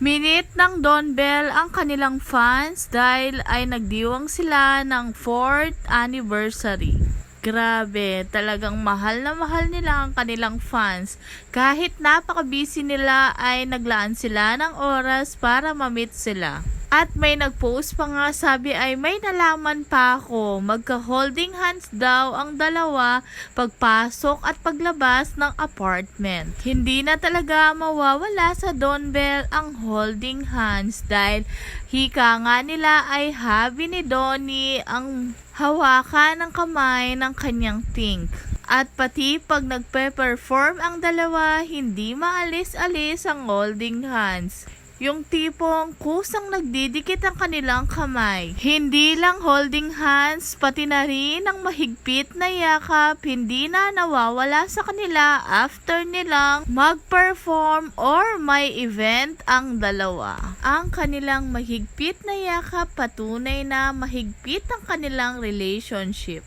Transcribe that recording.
Minit ng Don Bell ang kanilang fans dahil ay nagdiwang sila ng 4th anniversary. Grabe, talagang mahal na mahal nila ang kanilang fans. Kahit napaka-busy nila ay naglaan sila ng oras para ma-meet sila. At may nag-post pa nga sabi ay may nalaman pa ako. Magka-holding hands daw ang dalawa pagpasok at paglabas ng apartment. Hindi na talaga mawawala sa Don Bell ang holding hands dahil hika nga nila ay habi ni Donnie ang hawakan ng kamay ng kanyang think. At pati pag nagpe-perform ang dalawa, hindi maalis-alis ang holding hands. Yung tipong kusang nagdidikit ang kanilang kamay. Hindi lang holding hands, pati na rin ang mahigpit na yakap, hindi na nawawala sa kanila after nilang mag-perform or may event ang dalawa. Ang kanilang mahigpit na yakap patunay na mahigpit ang kanilang relationship.